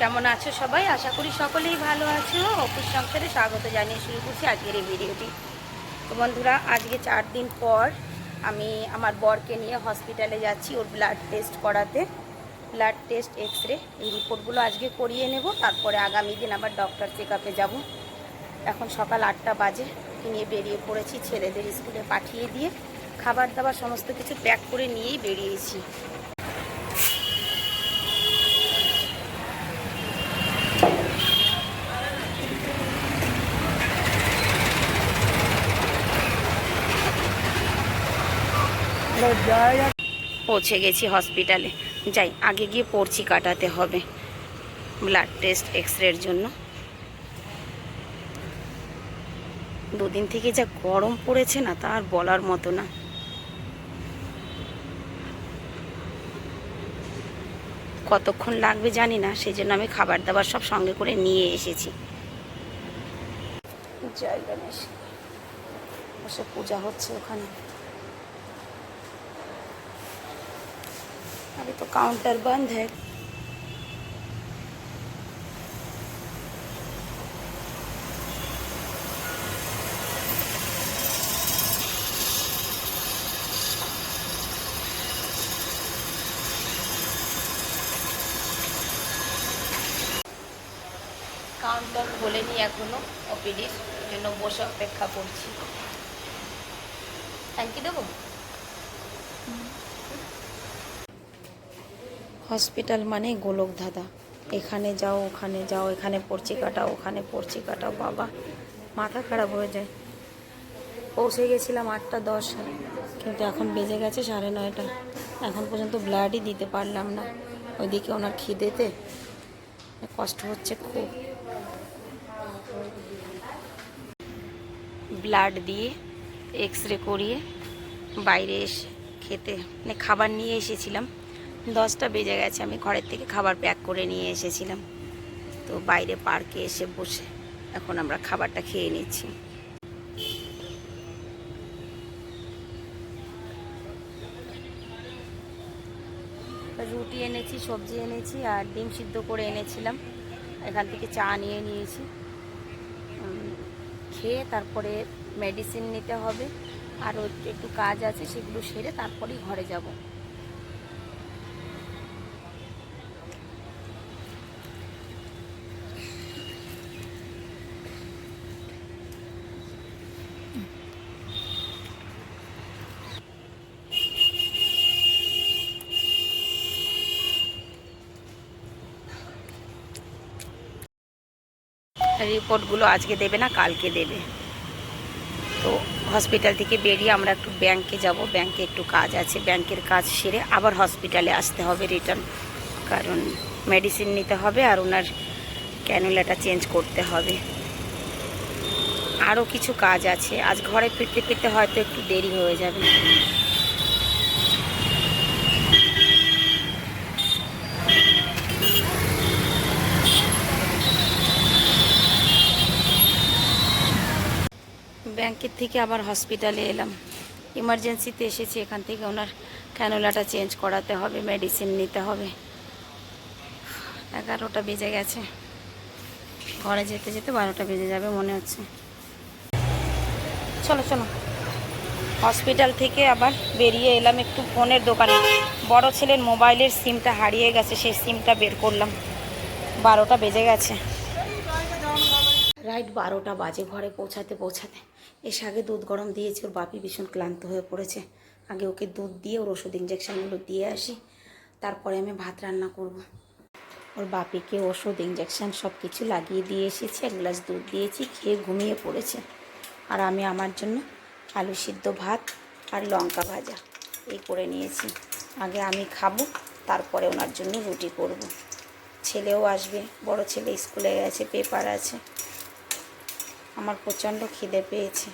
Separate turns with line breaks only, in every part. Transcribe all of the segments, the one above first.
কেমন আছো সবাই? আশা করি সকলেই ভালো আছো। অফিস সংসারে স্বাগত জানিয়ে শুরু করছি আজকের এই ভিডিওটি। তো বন্ধুরা, আজকে চার দিন পর আমি আমার বরকে নিয়ে হসপিটালে যাচ্ছি ওর ব্লাড টেস্ট করাতে। ব্লাড টেস্ট এক্স রে এই রিপোর্টগুলো আজকে করিয়ে নেব। তারপরে আগামী দিন আবার ডক্টর চেক আপে যাব। এখন সকাল আটটা বাজে। নিয়ে বেরিয়ে পড়েছি ছেলেদের স্কুলে পাঠিয়ে দিয়ে। খাবার দাবার সমস্ত কিছু প্যাক করে নিয়েই বেরিয়েছি। পৌঁছে গেছি হসপিটালে। যাই, আগে গিয়ে পড়ছি কাটাতে হবে। ব্লাড টেস্ট এক্স রের জন্য। দুদিন থেকে যা গরম পড়েছে না, তা আর বলার মতো না। কতক্ষণ লাগবে জানি না সেই জন্য আমি খাবার দাবার সব সঙ্গে করে নিয়ে এসেছি। জয় গণেশ বসে পূজা হচ্ছে ওখানে। अभी तो काउंटर बंद है কাউন্টার খোলেনি এখনো ওপিডির জন্য বসে অপেক্ষা করছি থ্যাংক ইউ দেবো হসপিটাল মানে গোলক ধাঁধা। এখানে যাও, ওখানে যাও, এখানে পড়ছি কাটাও, ওখানে পড়ছি কাটাও, বাবা। মাথা খারাপ হয়ে যায়। পৌঁছে গেছিলাম আটটা দশ, কিন্তু এখন বেজে গেছে সাড়ে নয়টা। এখন পর্যন্ত ব্লাডই দিতে পারলাম না। ওইদিকে ওনার খিদেতে কষ্ট হচ্ছে খুব। ব্লাড দিয়ে এক্স রে করিয়ে বাইরে এসে খেতে মানে খাবার নিয়ে এসেছিলাম। দশটা বেজে গেছে, আমি ঘরের থেকে খাবার প্যাক করে নিয়ে এসেছিলাম। তো বাইরে পার্কে এসে বসে এখন আমরা খাবারটা খেয়ে নিচ্ছি। রুটি এনেছি, সবজি এনেছি আর ডিম সিদ্ধ করে এনেছিলাম। এখান থেকে চা নিয়ে নিয়েছি। খেয়ে তারপরে মেডিসিন নিতে হবে। আর একটু কাজ আছে, সেগুলো সেরে তারপরেই ঘরে যাব। রিপোর্টগুলো আজকে দেবে না, কালকে দেবে। তো হসপিটাল থেকে বেরিয়ে আমরা একটু ব্যাংকে যাব। ব্যাংকে একটু কাজ আছে ব্যাংকের কাজ সেরে আবার হসপিটালে আসতে হবে রিটার্ন কারণ মেডিসিন নিতে হবে আর ওনার ক্যানুলাটা চেঞ্জ করতে হবে। আরও কিছু কাজ আছে। আজ ঘরে ফিরতে ফিরতে হয়তো একটু দেরি হয়ে যাবে। ব্যাংকের থেকে আবার হসপিটালে এলাম। ইমার্জেন্সিতে এসেছি, এখান থেকে ওনার ক্যানোলাটা চেঞ্জ করাতে হবে, মেডিসিন নিতে হবে। এগারোটা বেজে গেছে। ঘরে যেতে যেতে বারোটা বেজে যাবে মনে হচ্ছে। চলো চলো। হসপিটাল থেকে আবার বেরিয়ে এলাম একটু ফোনের দোকানে। বড় ছেলের মোবাইলের সিমটা হারিয়ে গেছে, সেই সিমটা বের করলাম। বারোটা বেজে গেছে। রাইট বারোটা বাজে ঘরে পৌঁছাতে পৌঁছাতে। এসে আগে দুধ গরম দিয়েছি, ওর বাপি ভীষণ ক্লান্ত হয়ে পড়েছে। আগে ওকে দুধ দিয়ে, ওর ওষুধ ইঞ্জেকশানগুলো দিয়ে আসি। তারপরে আমি ভাত রান্না করব। ওর বাপিকে ওষুধ ইঞ্জেকশন সব কিছু লাগিয়ে দিয়ে এসেছি, এক গ্লাস দুধ দিয়েছি, খেয়ে ঘুমিয়ে পড়েছে। আর আমি আমার জন্য আলু সিদ্ধ ভাত আর লঙ্কা ভাজা এই করে নিয়েছি। আগে আমি খাব, তারপরে ওনার জন্য রুটি করব। ছেলেও আসবে, বড় ছেলে স্কুলে গেছে, পেপার আছে। আমার প্রচণ্ড খিদে পেয়েছে।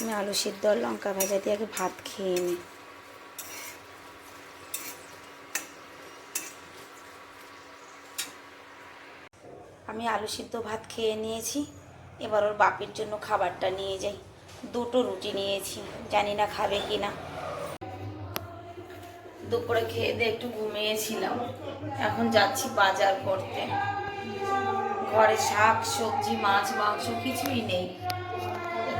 আমি আলু সিদ্ধ আর লঙ্কা ভাজা দিয়ে আগে ভাত খেয়ে নিই। আমি আলু সিদ্ধ ভাত খেয়ে নিয়েছি। এবার ওর বাপের জন্য খাবারটা নিয়ে যাই। দুটো রুটি নিয়েছি। জানি না খাবে কি না। দুপুরে খেয়ে দিয়ে একটু ঘুমিয়েছিলাম। এখন যাচ্ছি বাজার করতে। ঘরে শাক, সবজি, মাছ, মাংস কিছুই নেই।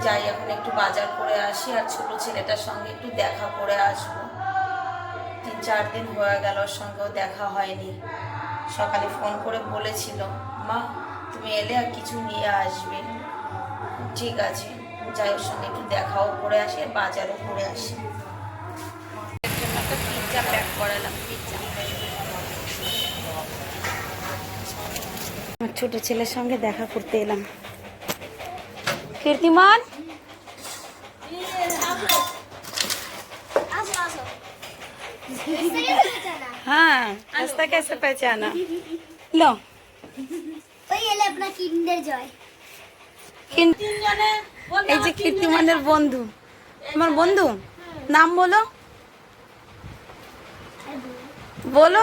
যাই, এখন একটু বাজার করে আসি আর ছোট ছেলেটার সঙ্গে একটু দেখা করে আসব। তিন, চার দিন হয়ে গেল, ওর সঙ্গেও দেখা হয়নি। সকালে ফোন করে বলেছিল, মা, তুমি এলে আর কিছু নিয়ে আসবে। ঠিক আছে, যাই, ওর সঙ্গে একটু দেখাও করে আসি, বাজারও করে আসি একটা পিৎজা প্যাক করালাম পিৎজা আমার ছোট ছেলের সঙ্গে দেখা করতে এলাম। কীর্তিমান?
হ্যাঁ রাস্তা কেসে পেঁচানা
লো। এই যে কীর্তিমানের বন্ধু। আমার বন্ধু? নাম বলো। বলো।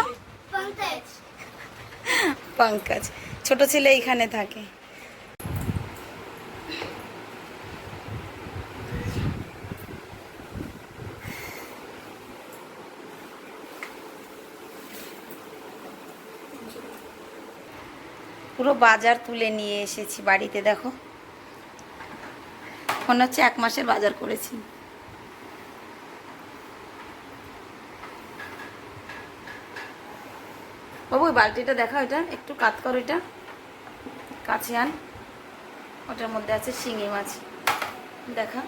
পঙ্কজ।
ছোট ছেলে এইখানে থাকে। পুরো বাজার তুলে নিয়ে এসেছি বাড়িতে, দেখো। মনে হচ্ছে এক মাসের বাজার করেছি। বাবু, ওই বালতিটা দেখা ওইটা? একটু কাত কর ওইটা। কাছে আন। ওটার মধ্যে আছে শিঙি মাছ। দেখা।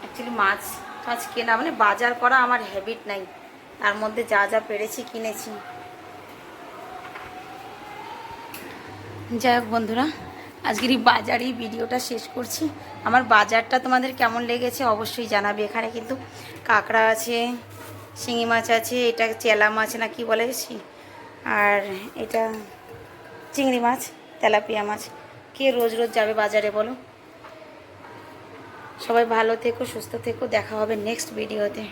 অ্যাকচুয়ালি মাছ মাছ কেনা মানে বাজার করা আমার হ্যাবিট নাই। তার মধ্যে যা যা পেরেছি, কিনেছি। যাই হোক বন্ধুরা, আজকের এই বাজারেই ভিডিওটা শেষ করছি। আমার বাজারটা তোমাদের কেমন লেগেছে অবশ্যই জানাবে। এখানে কিন্তু কাঁকড়া আছে শিঙি মাছ আছে, এটা চেলা মাছ না কি বলে আর এটা চিংড়ি মাছ, তেলাপিয়া মাছ। কে রোজ রোজ যাবে বাজারে বলো? সবাই ভালো থেকো, সুস্থ থেকো, দেখা হবে নেক্সট ভিডিওতে